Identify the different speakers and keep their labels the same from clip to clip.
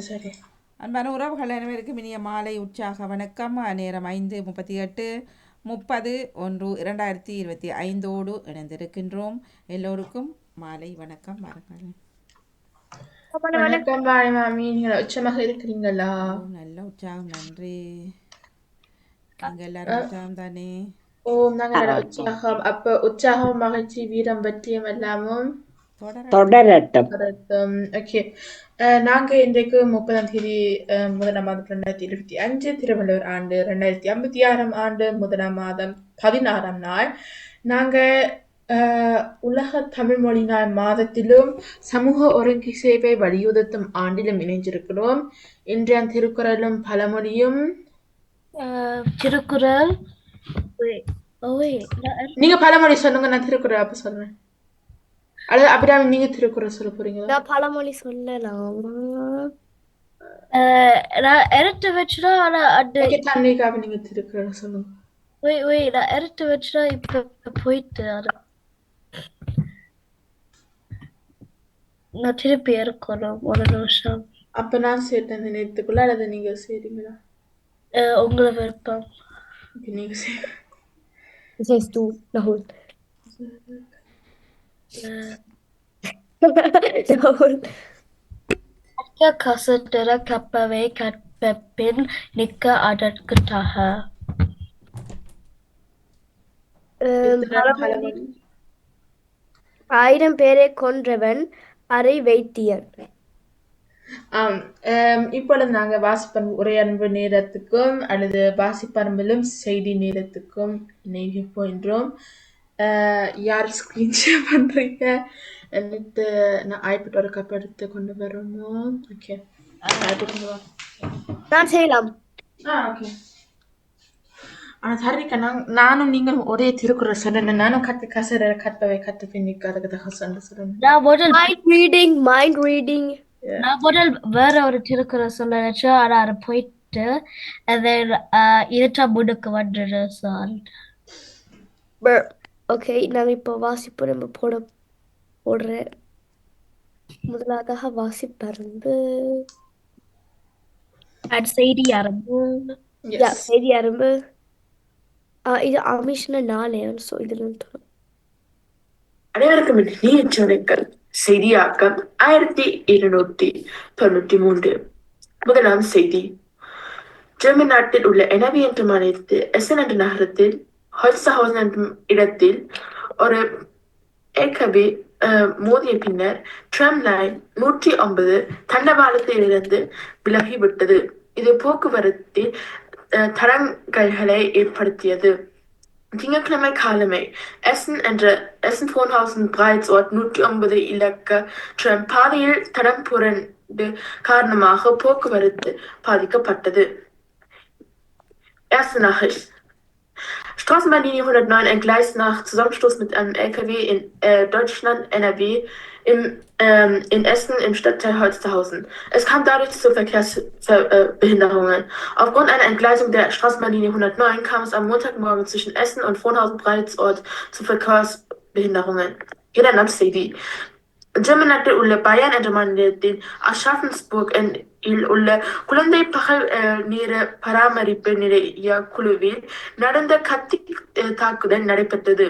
Speaker 1: சரி.
Speaker 2: அன்பான உறவுகள் அனைவருக்கும் இனிய மாலை உற்சாக வணக்கம். நேரம் ஐந்து முப்பத்தி எட்டு முப்பது ஒன்று இரண்டாயிரத்தி இருபத்தி ஐந்தோடு இணைந்திருக்கின்றோம். எல்லோருக்கும் மாலை வணக்கம் வாருங்கள்.
Speaker 1: வணக்கம் வாணி மாமி. நீங்கள் உச்சமாக இருக்கிறீங்களா?
Speaker 2: நல்ல உற்சாகம் நன்றி. நீங்க எல்லாரும் உற்சாகம் தானே?
Speaker 1: ஓ நாங்கள் உற்சாகம். அப்ப உற்சாகம் மகிழ்ச்சி வீரம் வெற்றியம் எல்லாமும்
Speaker 3: தொடரட்டும்.
Speaker 1: ஓகே நாங்க இன்றைக்கு முப்பதாம் தேதி முதலாம் மாதம் ரெண்டாயிரத்தி இருபத்தி அஞ்சு திருவள்ளுவர் ஆண்டு ரெண்டாயிரத்தி ஐம்பத்தி ஆறாம் ஆண்டு முதலாம் மாதம் பதினாறாம் நாள். நாங்க உலக தமிழ் மொழி நாள் மாதத்திலும் சமூக ஒருங்கி சேவை வலியுறுத்தும் ஆண்டிலும் இணைஞ்சிருக்கிறோம். இன்றைய திருக்குறளும் பழமொழியும்
Speaker 4: திருக்குறள். wait oh wait நான்
Speaker 1: நீங்க பழமொழி சொல்லுங்க நான் திருக்குறள் அப்ப சொல்றேன். அல்லது அபிராமி நீங்க திருக்குறள் சொல்ல போறீங்களா?
Speaker 4: நான் பழமொழி சொல்லலாமா அஹ், நான் எடுத்து வச்சுனா ஆனா அது
Speaker 1: நீங்க திருக்குறள் சொல்லுங்க.
Speaker 4: wait wait நான் எடுத்து வச்சுனா இப்ப போயிட்டு நான் திருப்பி இருக்கணும் ஒரு நிமிஷம்.
Speaker 1: அப்ப நான் சேர்த்தேன் இந்த நேரத்துக்குள்ள அல்லது நீங்க செய்றீங்களா
Speaker 4: அஹ், உங்களை விருப்பம்
Speaker 1: நீங்க செய்யுங்க
Speaker 4: கற்க கசடர கற்பவை கற்பபின் நிற்க அதற்குத்தாக.
Speaker 5: ஆயிரம் பேரை கொன்றவன் அரை வைத்தியன்
Speaker 1: ஆம் இப்பொழுது நாங்க வாசிப்பன் உரையன்பு நேரத்துக்கும் அல்லது வாசிப்பரம்பிலும் செய்தி நேரத்துக்கும் இணைய போகின்றோம் யார் ஸ்க்ரீன்ஷேர் பண்றீங்க? வந்துட்டு நான் iPad ஒரு கப் எடுத்து கொண்டு வரணும். ஓகே.
Speaker 5: நான் செய்யலாம்.
Speaker 1: ஆனா சரிக்கா நான் நானும் நீங்களும் ஒரே திருக்குற சொல்லுங்க நானும் கத்து கசர கற்பவை கத்து பின்னிக்கு அதுக்கு தகவல் சொல்ல சொல்லுங்க
Speaker 4: நான் முதல்
Speaker 5: மைண்ட் ரீடிங் மைண்ட் ரீடிங்
Speaker 4: நான் முதல் வேற ஒரு திருக்குற சொல்லச்சு ஆனா அதை போயிட்டு அதை இருட்டா முடுக்கு வந்துடு சார்
Speaker 5: ஓகே நான் இப்போ வாசிப்பு நம்ம போட போடுறேன் முதலாவதாக வாசிப்பரும்பு
Speaker 4: அது செய்தி ஆரம்பு
Speaker 5: யா செய்தி அரும்பு இது அமிஷன நாளே ஸோ இதில் தரும்
Speaker 6: அனைவருக்கும் இனிய வணக்கம் செய்தியாக்கம் ஆயிரத்தி இருநூத்தி தொண்ணூத்தி மூன்று. முதலாம் செய்தி ஜெர்மன் நாட்டில் உள்ள எனவி என்ற மாநிலத்தில் எசன் என்ற நகரத்தில் ஹொல்சஹவுசன் என்ற இடத்தில் ஒரு ஏற்கனவே மோதிய பின்னர் ட்ரம் லைன் நூற்றி ஐம்பது தண்டவாளத்தில் இருந்து விலகிவிட்டது இது போக்குவரத்தில் தடங்கல்களை ஏற்படுத்தியது திங்கட்கிழமை காலமே எஸ்என் என்ற எசன் ஃபோன்ஹausen Breitsort நூற்றி ஐம்பது இலக்க ட்ரம் பாதையில் தடம் புரண்டு காரணமாக போக்குவரத்து பாதிக்கப்பட்டது Erste Nachricht. Straßenbahnlinie 109 ein Gleis nach Zusammenstoß mit einem LKW in äh, Deutschland, NRW, im, ähm, in Essen im Stadtteil Holsterhausen. Es kam dadurch zu Verkehrsbehinderungen. Äh, Aufgrund einer Entgleisung der Straßenbahnlinie 109 kam es am Montagmorgen zwischen Essen und Frohnhausen-Breitsort zu Verkehrsbehinderungen. Jeder nahm Sadie. நாட்டில் உள்ள பயன் என்ற மாநிலத்தின் அஷாஃபன்ஸ்புர்க் இல் உள்ள குழந்தை பகல் அஹ், நேர பராமரிப்பு நிலைய குழுவில் நடந்த கத்தி தாக்குதல் நடைபெற்றது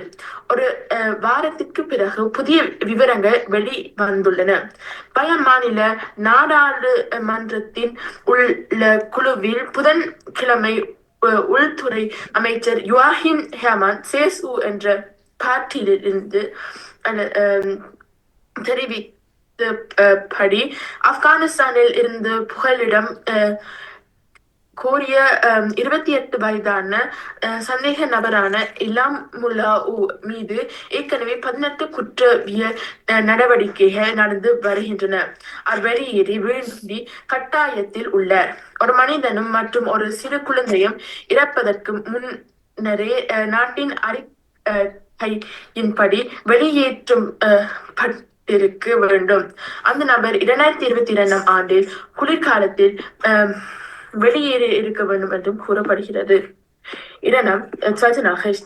Speaker 6: ஒரு அஹ், வாரத்திற்கு பிறகு புதிய விவரங்கள் வெளி வந்துள்ளன பயன் மாநில நாடாளுமன்றத்தின் உள்ள குழுவில் புதன் கிழமை உள்துறை அமைச்சர் யுவாஹின் ஹேமான் சேசு என்ற பார்ட்டியிலிருந்து அல்ல- அஹ், தெரிவித்தபடி ஆப்கானிஸ்தானில் இருந்து புகலிடம் அஹ், கோரிய அஹ், இருபத்தி எட்டு வயதான அஹ், சந்தேக நபரான இலாம் முல்லா மீது ஏற்கனவே பதினெட்டு குற்றவியல் அஹ், நடவடிக்கைகள் நடந்து வருகின்றன. அவர் வெளியேறி வீழ்ந்தி கட்டாயத்தில் உள்ளார். ஒரு மனிதனும் மற்றும் ஒரு சிறு குழந்தையும் இறப்பதற்கு முன்னரே அஹ், நாட்டின் அறிக்கையின்படி வெளியேற்றும் அஹ், பட்டிருக்க வேண்டும் அந்த நபர் இரண்டாயிரத்தி இருபத்தி இரண்டாம் ஆண்டில் குளிர்காலத்தில் அஹ், வெளியேறி இருக்க வேண்டும் என்றும் கூறப்படுகிறது இரண்டாம் zweite Nachricht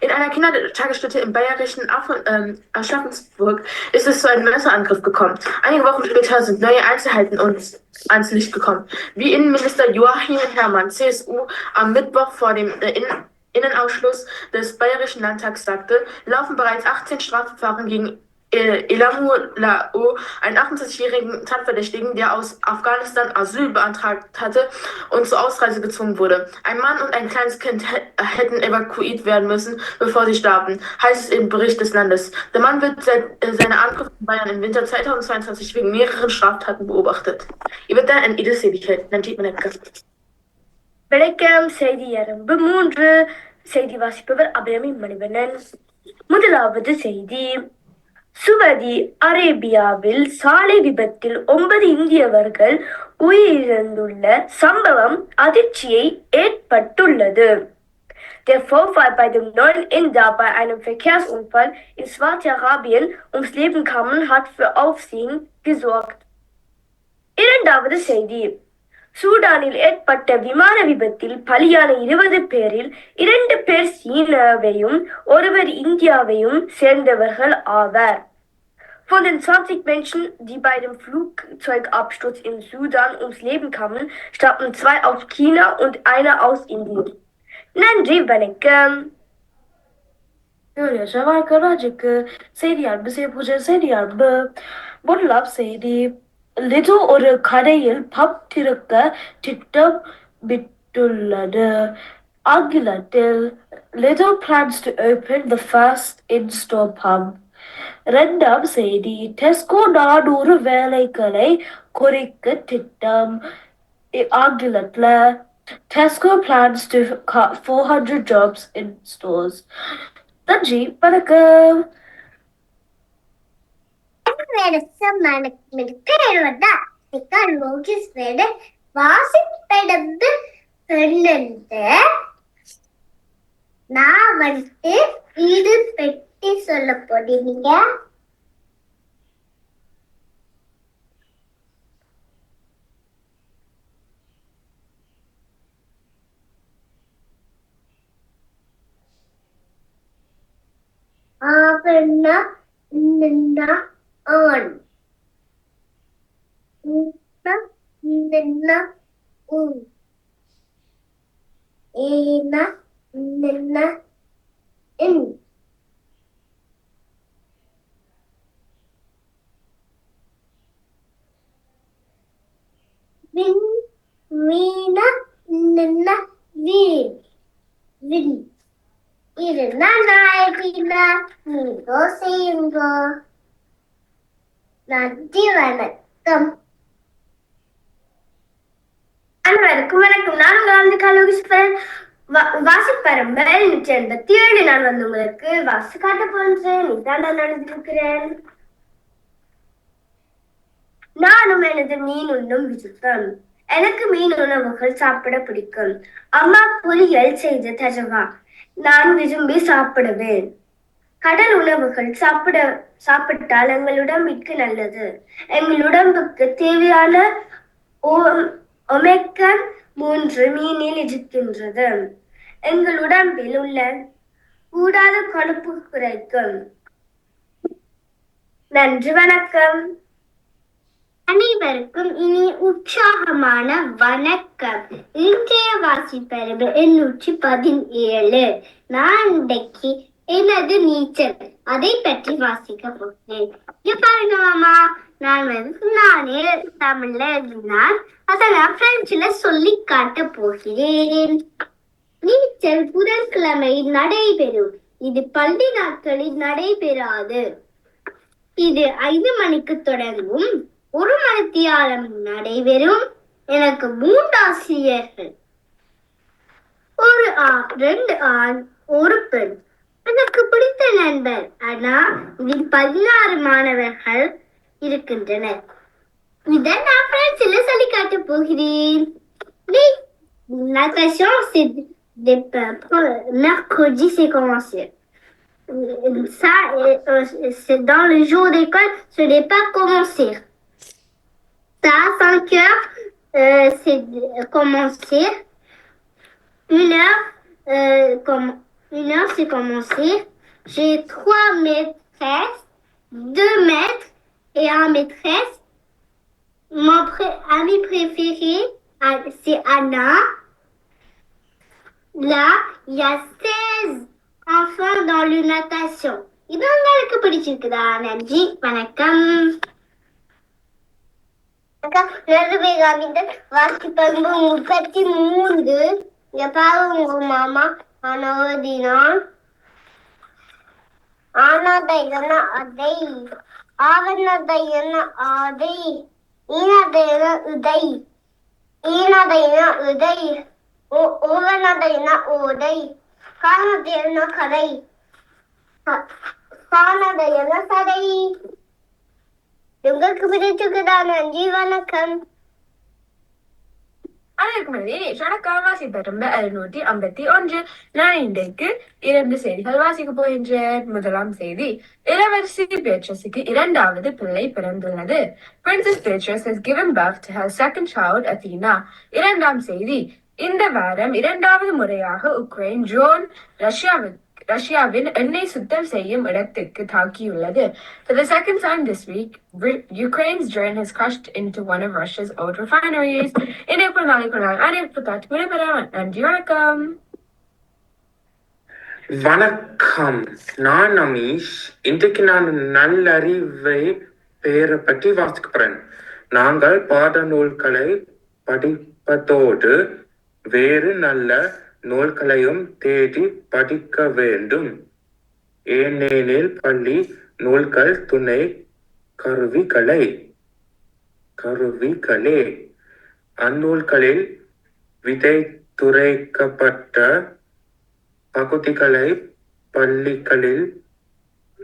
Speaker 6: In einer Kindertagesstätte im bayerischen Affen, ähm, Aschaffensburg ist es zu einem Messerangriff gekommen. Einige Wochen später sind neue Einzelheiten uns ans Licht gekommen. Wie Innenminister Joachim Herrmann, CSU, am Mittwoch vor dem äh, Innen Innenausschuss des Bayerischen Landtags sagte, laufen bereits 18 Strafverfahren gegen äh, Elamu Lao, einen 28-jährigen Tatverdächtigen, der aus Afghanistan Asyl beantragt hatte und zur Ausreise gezwungen wurde. Ein Mann und ein kleines Kind hätten evakuiert werden müssen, bevor sie starben, heißt es im Bericht des Landes. Der Mann wird seit äh, seiner Ankunft in Bayern im Winter 2022 wegen mehreren Straftaten beobachtet. இவர்தான் என் இது செய்திகள் நன்றி வணக்கம்
Speaker 5: வணக்கம் செய்தி அரம்பு மூன்று செய்தி வாசிப்பவர் அபிரமி மணிவண்ணன் முதலாவது செய்தி சுவதி அரேபியாவில் சாலை விபத்தில் ஒன்பது இந்தியவர்கள் உயிரிழந்துள்ள சம்பவம் அதிர்ச்சியை ஏற்பட்டுள்ளது. Der Vorfall, bei dem neun Inder bei einem Verkehrsunfall in Saudi-Arabien ums Leben kamen, hat für Aufsehen gesorgt. இரண்டாவது செய்தி. சூடானில் ஏற்பட்ட விமான விபத்தில் பலியான இருபது பேரில் இரண்டு பேர் சீனாவையும் ஒருவர் இந்தியாவையும் சேர்ந்தவர்கள் ஆவர். Von den 20 Menschen, die bei dem Flugzeugabsturz in Sudan ums Leben kamen, stammten zwei aus China und einer aus Indien. நன்றி வணக்கம்
Speaker 3: ராஜுக்கு செய்தி அன்பு செய்ய செய்தி அன்பு முதலாம் செய்தி லிட்டோ ஒரு கடையில் பப் திறக்க திட்டம் விட்டுள்ளது ஆங்கிலத்தில் Lidl plans to open the first in store pump இரண்டாம் செய்தி டெஸ்கோ நானூறு வேலைகளை குறைக்க திட்டம். ஆங்கிலத்துல Tesco plans to four hundred jobs in stores நன்றி வணக்கம்.
Speaker 7: வாசிப்பெடுப்பு பெண்ணு நான் வந்து ஈடுபட்டு பெட்டி சொல்ல போறீங்க? ஆவண்ணா நின்னா ஆண். நின்னா நின்னா ஏனா நின்னா இன் வின் மீன நின்னா வீண் வின் இருந்தா நாயகினா நீங்கோ செய்யுங்கோ. நன்றி வணக்கம்.
Speaker 5: அனைவருக்கும் வணக்கம். நான் உங்கள் வந்து கலோகிஸ்வரன் வாசிப்பரம்பல் நூற்றி எண்பத்தி ஏழு. நான் வந்து உங்களுக்கு வாசி காட்ட போன்றேன் இதாண்டா நடந்திருக்கிறேன். நானும் எனது மீன் உண்ணும் விருப்பம். எனக்கு மீன் உணவுகள் சாப்பிட பிடிக்கும். அம்மா பொரியல் செய்து தருவா நான் விரும்பி சாப்பிடுவேன். கடல் உணவுகள் சாப்பிட சாப்பிட்டால் எங்கள் உடம்பிற்கு நல்லது. எங்கள் உடம்புக்கு தேவையான ஒமேக்க மூன்று மீனில் இருக்கின்றது. எங்கள் உடம்பில் உள்ள கூடாத கொழுப்பு குறைக்கும். நன்றி வணக்கம்.
Speaker 7: அனைவருக்கும் இனி உற்சாகமான வணக்கம். இன்றைய வாசிப்பரவு எண்ணூற்றி பதினேழு. நான் இன்றைக்கு எனது நீச்சல். அதை பற்றி வாசிக்க போகிறேன். இங்க பாருங்க மாமா. நான் வந்து நானே தமிழ்ல எழுதினான் அதை நான் பிரெஞ்சுல சொல்லி காட்ட போகிறேன். நீச்சல் புதன்கிழமை நடைபெறும். இது பள்ளி நாட்களில் நடைபெறாது. இது ஐந்து மணிக்கு தொடங்கும். ஒரு மணித்தியாலம் நடைபெறும் எனக்கு மூன்று ஆசிரியர்கள் ஒரு ஆண் ரெண்டு ஆண் ஒரு பெண் எனக்கு பிடித்த நண்பர் ஆனா இதில் பதினாறு மாணவர்கள் இருக்கின்றனர் இதை நான் பிரெஞ்சில் சொல்லி காட்ட போகிறேன் Oui, natation, c'est des mercredi, c'est commencé. Ça, euh, c'est dans le jour d'école, ce n'est pas commencer. 5 heures, euh, c'est euh, commencer Une heure, euh, comme, une heure, c'est commencé. J'ai trois maîtresses, deux maîtres et un maîtresse. Mon pré ami préféré, ah, c'est Anna. Là, il y a 16 enfants dans le natation. il Idan ga politik da Najib, Vanakkam. வணக்கம் நடுவேகாமிந்தன் வாசிப்பண்பு முப்பத்தி மூன்று. இங்க பாருங்க உங்க மாமா அனோதினா ஆனாதையன அதை. ஆவணதையன ஆதை ஈனதையன உதை. ஈனதையன உதை. ஓவனதையன ஓதை காணதையன கதை. காணதையன சதை உங்களுக்கு வணக்கம்
Speaker 6: அதற்கு முன்னாடி வணக்கம் வாசிப்பரும்ப அறுநூற்றி ஐம்பத்தி ஒன்று. நான் இன்றைக்கு இரண்டு செய்திகள் வாசிக்க போகின்றேன். முதலாம் செய்தி இளவரசி பேட்ரஸுக்கு இரண்டாவது பிள்ளை பிறந்துள்ளது. Princess Beatrice has given birth to her second child Athena இரண்டாம் செய்தி இந்த வாரம் இரண்டாவது முறையாக உக்ரைன் ஜோன் ரஷ்யாவுக்கு ரஷ்யாவின் எண்ணெய் சுத்தம் செய்யும் இடத்துக்கு தாக்கியுள்ளது. For the second time this week, Bri- Ukraine's drone has crashed into one of Russia's old refineries. இணைப்பு நாளைக்கு நாள் அனைத்து காட்டு விடைபெறலாம் நன்றி வணக்கம்
Speaker 8: வணக்கம் நான் அமீஷ் இன்றைக்கு நான் நல்லறிவை பெயரை பற்றி வாசிக்க போறேன் நாங்கள் பாட நூல்களை படிப்பதோடு வேறு நல்ல நூல்களையும் தேடி படிக்க வேண்டும். ஏனெனில் பள்ளி நூல்கள் துணை கருவிகளை. கருவிகளே. அந்நூல்களில் விதை துறைக்கப்பட்ட பகுதிகளை பள்ளிகளில்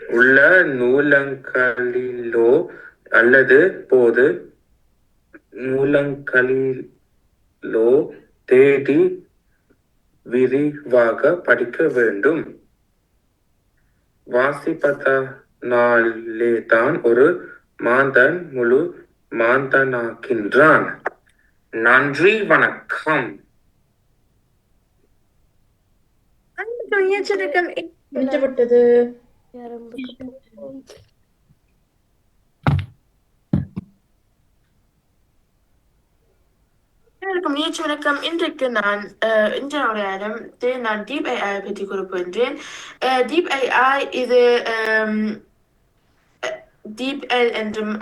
Speaker 8: உள்ள நூலங்களிலோ அல்லது போது நூலங்களிலோ தேடி விரிவாக படிக்க வேண்டும். வாசிப்பதனாலே தான் ஒரு மாந்தன் முழு மாந்தனாகின்றான் நன்றி வணக்கம்.
Speaker 1: முடிந்துவிட்டது.
Speaker 6: அனைவருக்கும் நீச்ச வணக்கம். இன்றைக்கு நான் அஹ், இன்றைய உரையாடம் நான் டீப் ஏஐ பற்றி கூற போகின்றேன் டீப் ஏஐ இது டீப் எல் என்றும்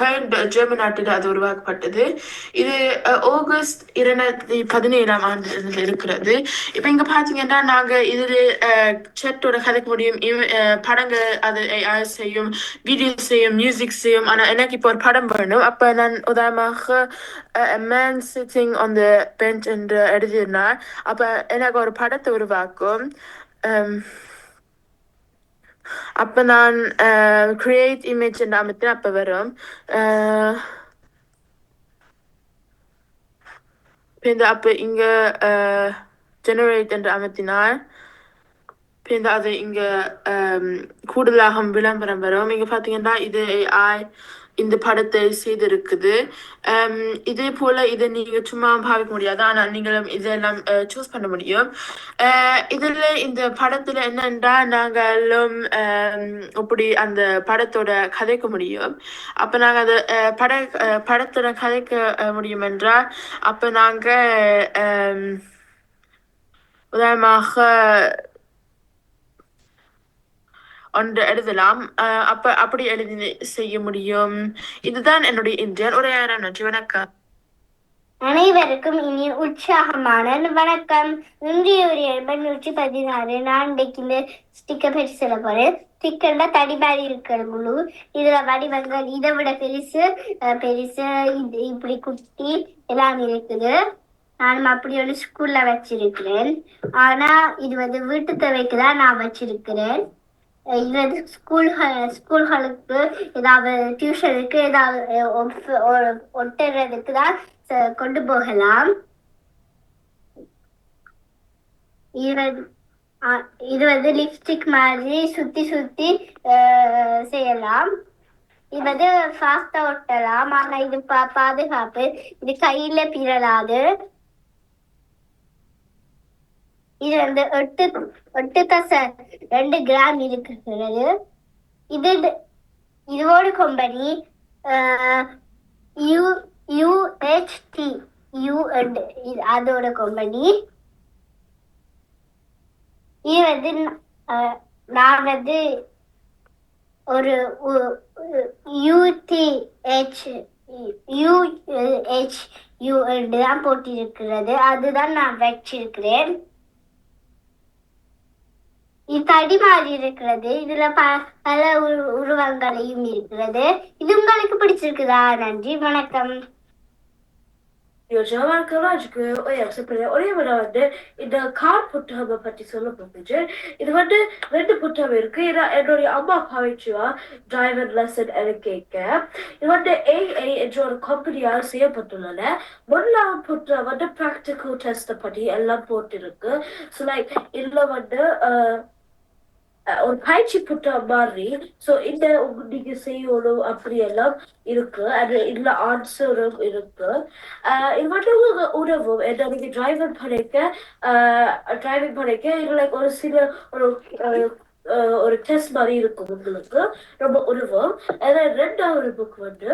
Speaker 6: கரண்ட் ஜெர்மன் நாட்டில் அது உருவாக்கப்பட்டது. இது ஆகஸ்ட் இரண்டாயிரத்தி பதினேழாம் ஆண்டு இருக்கிறது. இப்போ இங்கே பார்த்தீங்கன்னா நாங்கள் இதில் செட்டோட கதைக்க முடியும். படங்கள் அது செய்யும் வீடியோ செய்யும் மியூசிக் செய்யும். ஆனால் எனக்கு இப்போ ஒரு படம் வேணும். அப்போ நான் உதாரணமாக man sitting on the the என்று எழுதினார் அப்போ எனக்கு ஒரு படத்தை உருவாக்கும். அப்ப நான் கிரியேட் இமேஜ் என்று அமைத்து அப்ப வரும். அஹ், பின் அப்ப இங்க ஜெனரேட் என்று அமைத்தினால் பிறந்து அது இங்க அம், கூடுதலாக விளம்பரம் வரும். இங்க பாத்தீங்கன்னா இது AI இந்த படத்தை செய்திருக்குது. Um, இதே போல இதை நீங்க சும்மா பாவிக்க முடியாது. ஆனா நீங்களும் இதெல்லாம் uh, சூஸ் பண்ண முடியும். Uh, இதுல இந்த படத்துல என்னன்றா நாங்களும் um, அம், இப்படி அந்த படத்தோட கதைக்க முடியும். அப்ப நாங்க அதை அஹ், uh, பட படத்தோட கதைக்க முடியும் என்றால் அப்ப நாங்க um, உதாரணமாக ஒன்று எழுதலாம். அஹ் அப்ப அப்படி எழுதி செய்ய முடியும். இதுதான் என்னுடைய இன்றைய உரையாட நன்றி வணக்கம்.
Speaker 7: அனைவருக்கும் இனி உற்சாகமான வணக்கம். இன்றைய ஒரு எண்பது நூற்றி பதினாறு. நான் இன்றைக்கு இந்த ஸ்டிக்கர் பற்றி சொல்ல போறேன். ஸ்டிக்கர்ல தடிபாரி இருக்கிற குழு இதுல வடிவங்கள் இதை விட பெருசு பெருசு இது இப்படி குட்டி எல்லாம் இருக்குது. நானும் அப்படி ஒரு ஸ்கூல்ல வச்சிருக்கிறேன். ஆனா இது வந்து வீட்டு தேவைக்கு தான் நான் வச்சிருக்கிறேன். இது ஸ்கூல் ஸ்கூல்களுக்கு ஏதாவது டியூஷனுக்கு ஏதாவது ஒட்டுறதுக்கு தான் கொண்டு போகலாம். இது வந்து அஹ், இது வந்து லிப்ஸ்டிக் மாதிரி சுத்தி சுத்தி செய்யலாம். இது வந்து ஃபாஸ்டா ஒட்டலாம். ஆனா இது பா- பாதுகாப்பு. இது கையில பிறலாது. இது வந்து எட்டு எட்டு தசை ரெண்டு கிராம் இருக்கிறது. இது இதோட கம்பெனி யூ யூஹெச்டி யூ இது அதோட கம்பெனி இது வந்து நான் வந்து ஒரு யூடிஹெச் யூஹெச் யூ தான் போட்டிருக்கிறது. அதுதான் நான் வச்சிருக்கிறேன். இது தடி மாதிரி இருக்கிறது. இதுல ப பல உரு- உருவங்களையும் இருக்கிறது. இது உங்களுக்கு பிடிச்சிருக்குதா? நன்றி வணக்கம்.
Speaker 3: யோஜனா கலாஜுக்கு எக்ஸப்ட் ஒரே விட வந்து இந்த கார் புத்தகம் பற்றி சொல்ல போகுது. இது வந்து ரெண்டு புத்தகம் இருக்கு. இது என்னுடைய அம்மா பாவிச்சுவா டிரைவர் லெசன் என கேட்க. இது வந்து ஏஐ என்ற ஒரு கம்பெனியால் செய்யப்பட்டுள்ளன. முதலாவது புத்தகம் வந்து ப்ராக்டிக்கல் டெஸ்ட் பற்றி எல்லாம் போட்டிருக்கு. ஸோ லைக் இதுல வந்து ஒரு பயிற்சி புட்ட மாதிரி. ஸோ இந்த நீங்க செய்யணும் அப்படி எல்லாம் இருக்கு. அது இதுல ஆன்சரும் இருக்கு. ஆஹ் இது மட்டும் உங்களுக்கு உதவும் என்ன நீங்க டிரைவர் பண்ணிக்க டிரைவிங் பண்ணிக்க இது லைக் ஒரு சில ஒரு ஆஹ், ஒரு டெஸ்ட் மாதிரி இருக்கும் உங்களுக்கு. ரொம்ப உதவும் அது ரெண்டாவது புக் வந்து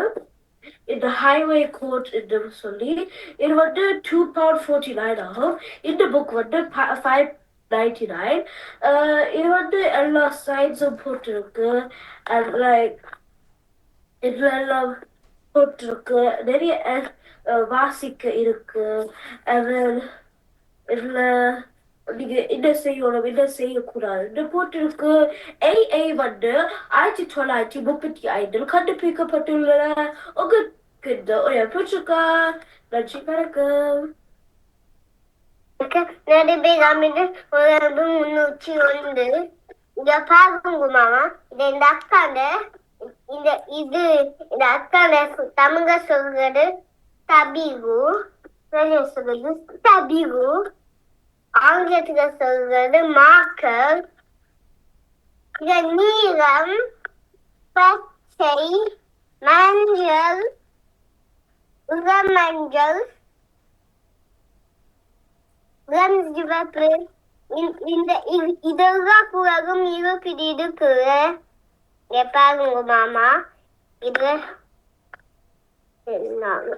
Speaker 3: இந்த ஹைவே கோட் என்று சொல்லி இது வந்து டூ பவுண்ட் ஃபோர்ட்டி நைன் ஆகும். இந்த புக் வந்து ஃபைவ் நைன்டி நைன் uh, இது வந்து எல்லா சைன்ஸும் போட்டிருக்கு. அண்ட் லைக் இதுல எல்லாம் போட்டிருக்கு. நிறைய uh, வாசிக்க இருக்கு. அது இதுல நீங்க என்ன செய்யணும் என்ன செய்யக்கூடாதுன்னு இந்த போட்டிருக்கு. ஏஐ வந்து ஆயிரத்தி தொள்ளாயிரத்தி முப்பத்தி ஐந்தில் கண்டுபிடிக்கப்பட்டுள்ள உங்களுக்கு இந்த ஒரு பிடிச்சிருக்கா நன்றி வணக்கம்.
Speaker 7: நடுபேகாமிட்டு ஒரு முன்னூற்றி ஒன்று இங்க பாருங்க மாமா இது இந்த அக்காண்ட இந்த இது இந்த அக்காண்ட தமிழ சொல்றது தபிகு வெளிய சொல்றது தபிகு ஆங்கிலத்துல சொல்றது மார்க்கர் இந்த நீளம் பச்சை மஞ்சள் உரமஞ்சள் சிவப்பு இந்த இ- இதெல்லாம் கூடவும் இருக்குது இருக்குது இங்க பாருங்க மாமா இது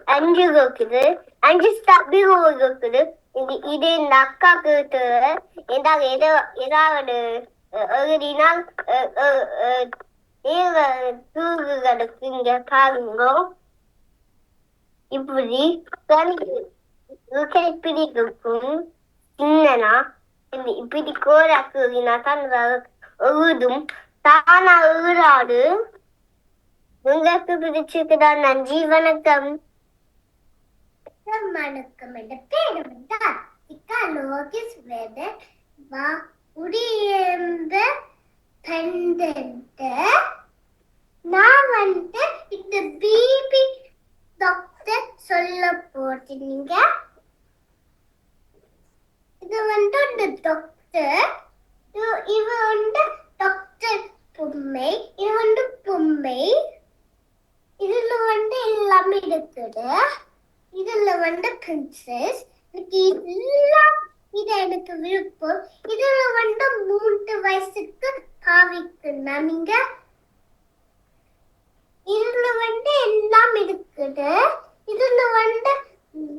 Speaker 7: அஞ்சு இருக்குது அஞ்சு ஸ்டபிகள் இருக்குது இது இது இந்த அக்காக்கு இருக்குது. ஏதாவது ஏதோ ஏதாவது ஒரு நாள் அஹ், அஹ், அஹ், நீல தூங்குகளுக்கு இங்க பாருங்க இப்படி கணக்கு பிடிக்கும் சின்னனா இந்த இப்படி கோராக்குனா தான் எழுதும் தானா எழுதாது உங்களுக்கு பிடிச்சிருக்குதா நன்றி வணக்கம்.
Speaker 9: வணக்கம் என்ற பேர் வந்தார் இக்கா லோகிஸ் வேத வா உடியேம்ப பெண்டன்ட்டு நான் வந்து இந்த பிபி டாக்டர் சொல்ல போறீங்க இது வந்து இந்த டாக்டர் இவ வந்து டாக்டர் பொம்மை. இது வந்து பொம்மை. இதுல வந்து எல்லாமே இருக்குது. இதுல வந்து பிரின்சஸ் எனக்கு எல்லாம் இது எனக்கு விருப்பம். இதுல வந்து மூன்று வயசுக்கு காவிக்குண்ணா நீங்க இதுல வந்து எல்லாம் இருக்குது. இதுல வந்து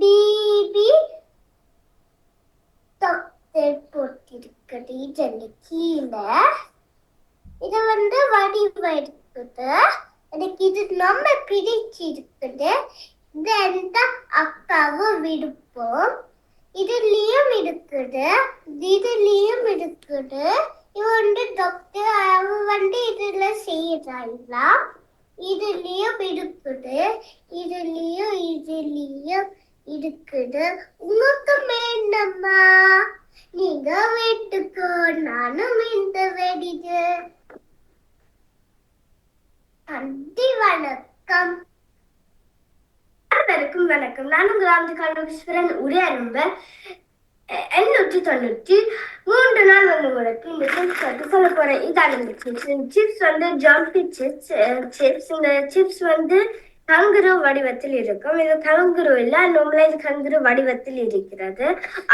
Speaker 9: பிபி டாக்டர் போட்டிருக்குது இதுல கீழே இது வந்து வடிவம் இருக்குது எனக்கு இது ரொம்ப பிடிச்சிருக்குது. இது எந்த அக்காவும் விருப்பம். இதுலயும் இருக்குது. இதுலயும் இருக்குது. இது வந்து டாக்டர் அவ வந்து இதுல செய்யறாங்களா இதுலயும் இருக்குது. இதுலயும் இதுலயும் இருக்குது. உனக்கு வேண்டம்மா நீங்க வேண்டுக்கோ நானும் இந்த வெடிது நன்றி வணக்கம்.
Speaker 5: அனைவருக்கும் வணக்கம். நான் உங்கள் உரை அரும்ப எண்ணூற்றி தொண்ணூற்றி மூன்று நாள் வந்து உங்களுக்கு இந்த சிப்ஸ் வந்து சொல்ல போறேன். இதான சிப்ஸ் சிப்ஸ் வந்து ஜம்பி சிப்ஸ் சிப்ஸ் இந்த சிப்ஸ் வந்து கங்குரு வடிவத்தில் இருக்கும். இது கங்குரு இல்ல நம்மள இது கங்குரு வடிவத்தில் இருக்கிறது.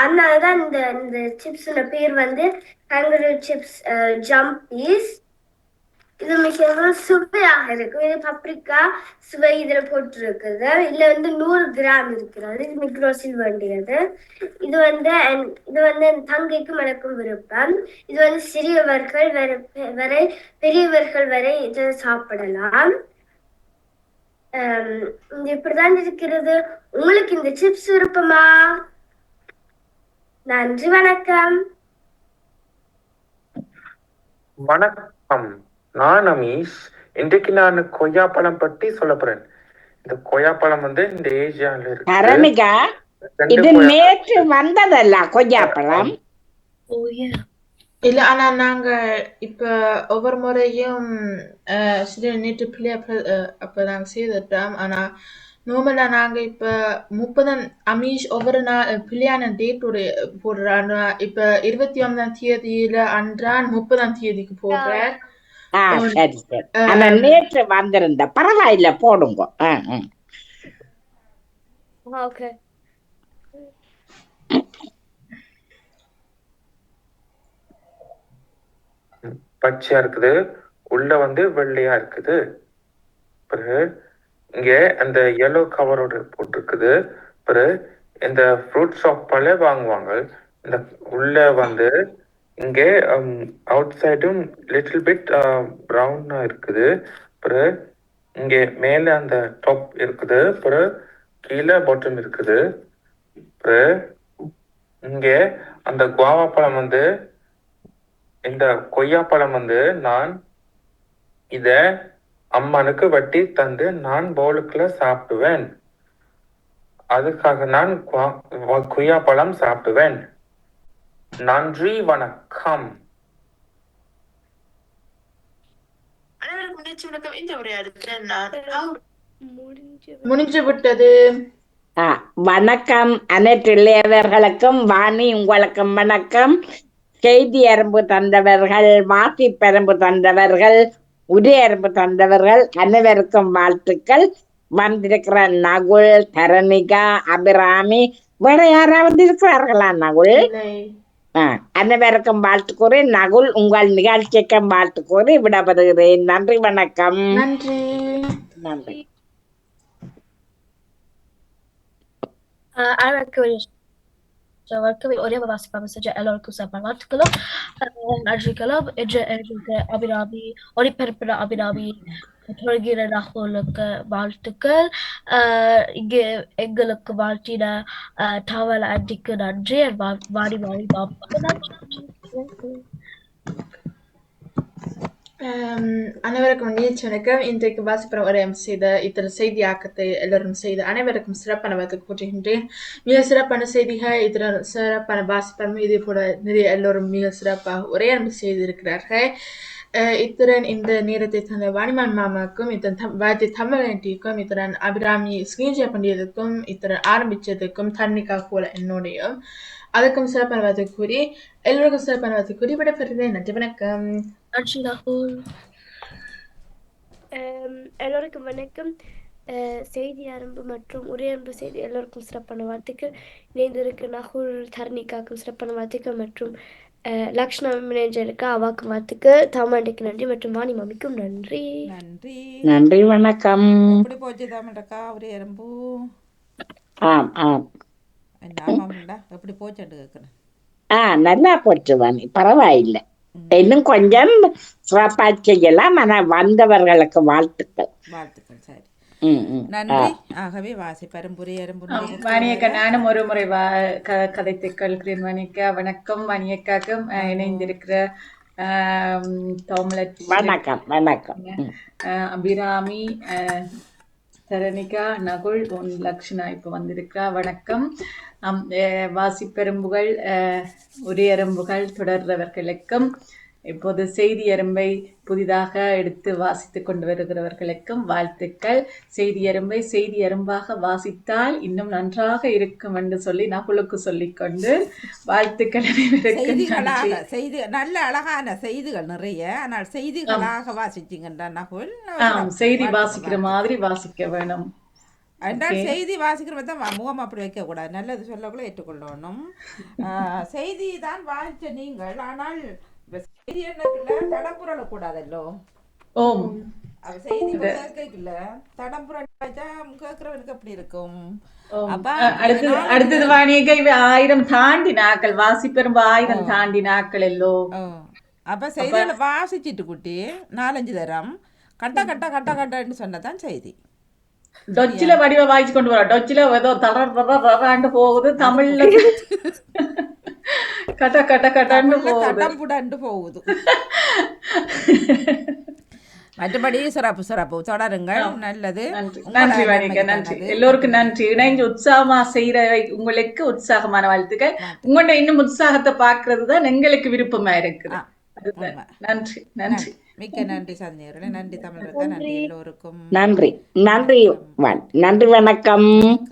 Speaker 5: அதனாலதான் இந்த இந்த சிப்ஸோட பேர் வந்து கங்குரு சிப்ஸ் ஜம்பீஸ் இது மிகவும் சுவையாக இருக்கும். இது பப்ரிக்கா சுவை இதுல போட்டிருக்குது. இதுல வந்து நூறு கிராம் இருக்கிறது. இது மிக்ரோசில் வேண்டியது. இது வந்து இது வந்து என் தங்கைக்கும் எனக்கும் விருப்பம். இது வந்து சிறியவர்கள் வரை பெரியவர்கள் வரை இதை சாப்பிடலாம். இப்படிதான் இருக்கிறது. உங்களுக்கு இந்த சிப்ஸ் விருப்பமா? நன்றி வணக்கம்.
Speaker 8: வணக்கம். நான் அமீஷ். இன்றைக்கு நான் கொய்யாப்பழம் பற்றி சொல்ல போறேன். இந்த கொய்யாப்பழம் வந்து இந்த ஏசியால இருக்கு.
Speaker 10: இது
Speaker 8: கொய்யா-
Speaker 10: நேற்று வந்ததல்ல கொய்யாப்பழம்?
Speaker 1: இல்ல ஆனா நாங்க இப்ப ஒவ்வொரு முறையும் அஹ், சில நேற்று பிள்ளை அப்ப- அஹ், அப்ப நாங்க செய்துட்டோம். ஆனா நார்மலா நாங்க இப்ப முப்பதாம் அமீஷ் ஒவ்வொரு நாள் பிள்ளையான டேட் ஒரு போடுறான் இப்ப இருபத்தி ஒன்பதாம் தேதியில அன்றான் முப்பதாம் தேதிக்கு போடுறார்.
Speaker 10: ஆ சரி சரி. ஆனா நேற்று வந்திருந்த பரவாயில்ல போடுங்க. ஆ, ம்.
Speaker 5: ஓகே.
Speaker 8: பச்சையா இருக்குது. உள்ள வந்து வெள்ளையா இருக்குது. பிறகு இங்க அந்த எல்லோ கவரோட போட்டிருக்குது. பிறகு இந்த ஃப்ரூட் ஷாப்பால வாங்குவாங்க. இந்த உள்ள வந்து இங்கே அவுட் சைடும் லிட்டில் பிட் ப்ரௌனா இருக்குது. பிறகு இங்கே மேல அந்த டாப் இருக்குது. பிறகு கீழே பாட்டம் இருக்குது. பிறகு இங்கே அந்த குவாவா பழம் வந்து இந்த கொய்யாப்பழம் வந்து நான் இத அம்மனுக்கு வட்டி தந்து நான் பவுலுக்குள்ள சாப்பிடுவேன். அதுக்காக நான் கொய்யாப்பழம் சாப்பிடுவேன். நன்றி வணக்கம்.
Speaker 1: முடிஞ்சு விட்டது.
Speaker 10: வணக்கம் அனைத்து இளையவர்களுக்கும் வாணி உங்களுக்கும் வணக்கம். செய்தி அரும்பு தந்தவர்கள் வாசிப்பெரும்பு தந்தவர்கள் உரையரும்பு தந்தவர்கள் அனைவருக்கும் வாழ்த்துக்கள். வந்திருக்கிற நகுல் தரணிகா அபிராமி வேற யாராவது இருக்கிறார்களா நகுல்? அனைவருக்கும் வாழ்த்து கூறி நகுல் உங்கள் நிகழ்ச்சிக்கும் வாழ்த்து கூறி விடப்படுகிறேன் நன்றி வணக்கம்.
Speaker 1: நன்றி.
Speaker 10: நன்றி.
Speaker 3: வர்க்கவை ஒரே வாசிப்பாக செஞ்ச எல்லோருக்கும் சாப்பாடு வாழ்த்துக்களும் நன்றிகளும் என்று எங்களுக்கு அபிராமி ஒளிபரப்பின அபிராமி சொல்கிற ராகுலுக்கு வாழ்த்துக்கள் ஆஹ் இங்கே எங்களுக்கு வாழ்த்தின ஆஹ் தவள் ஆண்டிக்கு நன்றி வா- வாடி வாடி பாப்பாக்கு நன்றி
Speaker 1: ஆம், Ehm, அனைவருக்கும் நீச்ச வணக்கம். இன்றைக்கு வாசிப்புறம் உரையம் செய்த இத்தனை செய்தியாக்கத்தை எல்லாரும் செய்த அனைவருக்கும் சிறப்பான வாழ்த்து கூறுகின்றேன். மிக சிறப்பான செய்திகள் இத்தனை சிறப்பான வாசிப்பரம் இதே போல நிறைய எல்லோரும் மிக சிறப்பாக உரையாடல் செய்திருக்கிறார்கள். அஹ் இத்துடன் இந்த நேரத்தை தந்த வாணிமான் மாமாவுக்கும் இத்தன் தம் வாத்திய தமிழன்டிக்கும் இத்துடன் அபிராமி ஸ்ரீஜய பண்ணியதுக்கும் இத்துடன் ஆரம்பித்ததுக்கும் தன்னிக்கா போல என்னுடையும் அதுக்கும் சிறப்பான வாழ்த்து கூறி எல்லோருக்கும் சிறப்பான வாழ்த்து கூறி விடைபெறுகிறேன். நன்றி வணக்கம்.
Speaker 11: எல்லோருக்கும் வணக்கம். அஹ், செய்தி அரம்பு மற்றும் உரையரம்பு செய்தி எல்லோருக்கும் சிறப்பான வாழ்த்துக்கள். இணைந்திருக்கு நகுல் தரணிக்காக்கும் சிறப்பான வாழ்த்துக்கள் மற்றும் லக்ஷ்ணா மேனேஜருக்கு அவாக்கும் வாழ்த்துக்கள். தாமாண்டிக்கு நன்றி மற்றும் வாணி மாமிக்கும் நன்றி.
Speaker 2: நன்றி.
Speaker 10: நன்றி வணக்கம்.
Speaker 2: எப்படி போச்சு தமிழக்கா ஒரு எறும்பு
Speaker 10: ஆம் ஆம்.
Speaker 2: எப்படி கேட்குறேன்
Speaker 10: ஆ நல்லா போச்சு வாணி. பரவாயில்லை. இன்னும் கொஞ்சம் சிறப்பா செய்யலாம். ஆனா வந்தவர்களுக்கு வாழ்த்துக்கள்.
Speaker 2: வாழ்த்துக்கள் சரி. நன்றி. ஆகவே வாசி பரம்புரை எறும்பு
Speaker 12: வாணியக்கா நானும் ஒரு முறை வா க கதைத்து கொள்கிறேன் வாணியக்கா வணக்கம் வாணியக்காக்கும் அஹ், இணைந்திருக்கிற ஆம், தோமலட்
Speaker 10: வணக்கம் வணக்கம்.
Speaker 12: அபிராமி அஹ், தரணிகா நகுல் உன் லக்ஷனா இப்போ வந்திருக்கிறா. வணக்கம். அம், வாசிப்பெரும்புகள் அஹ், தொடர்றவர்களுக்கும். இப்போது செய்தி அரும்பை புதிதாக எடுத்து வாசித்துக் கொண்டு வருகிறவர்களுக்கும் வாழ்த்துக்கள். செய்தி அரும்பை செய்தி அரும்பாக வாசித்தால் இன்னும் நன்றாக இருக்கும் என்று சொல்லி நகுலுக்கு சொல்லிக்கொண்டு வாழ்த்துக்கள்
Speaker 2: செய்திகளாக செய்தி நல்ல அழகான செய்திகள் நிறைய. ஆனால் செய்திகளாக வாசிச்சிங்கன்ற நகுல்?
Speaker 12: செய்தி வாசிக்கிற மாதிரி வாசிக்க வேணும்.
Speaker 2: என்றால். செய்தி வாசிக்கிறவங்க தான் முகம் அப்படி வைக்கக்கூடாது. நல்லது சொல்லக்குள்ள ஏற்றுக்கொள்ளணும். செய்தி தான் வாசிச்ச நீங்கள். ஆனால் செய்தி என்னக்குள்ள தடம்புரல கூடாதல்லோ
Speaker 12: ஓம்.
Speaker 2: அவ செய்தி
Speaker 12: இது-
Speaker 2: கேட்கல தடம்புரல் வச்சா கேட்கறவனுக்கு அப்படி இருக்கும்.
Speaker 12: ஓம்.
Speaker 2: அப்ப
Speaker 12: அஹ், அடுத்தது அடுத்தது வாணிகை ஆயிரம் தாண்டி நாட்கள் வாசிப்பெரும்ப ஆயிரம் தாண்டி நாட்கள் எல்லோ.
Speaker 2: அப்ப செய்திகளை வாசிச்சிட்டு குட்டி நாலஞ்சு தரம். கட்ட கட்ட கட்ட கட்டன்னு சொன்னதான் செய்தி.
Speaker 12: டொச்சில வடிவ வாய்ச்சி கொண்டு வர டொச்சில ஏதோ தளர் போகுது தமிழ்ல
Speaker 2: தமிழ்ல
Speaker 12: போகுது.
Speaker 2: தடம் புடண்டு போகுது. மற்றபடி சிறப்பு சிறப்பு. தொடருங்கள். நல்லது.
Speaker 12: நன்றி. வாணிகா நன்றி. எல்லோருக்கும் நன்றி. இணைஞ்சு உற்சாகமா செய்யற உங்களுக்கு உற்சாகமான வாழ்த்துக்கள். உங்களோட இன்னும் உற்சாகத்தை பாக்குறது தான் எங்களுக்கு விருப்பமா இருக்குது. அதுதான். நன்றி நன்றி.
Speaker 2: மிக்க நன்றி சந்தியர்களே நன்றி தமிழர்கள் நன்றி எல்லோருக்கும்.
Speaker 10: நன்றி. நன்றி. நன்றி.
Speaker 2: வணக்கம்.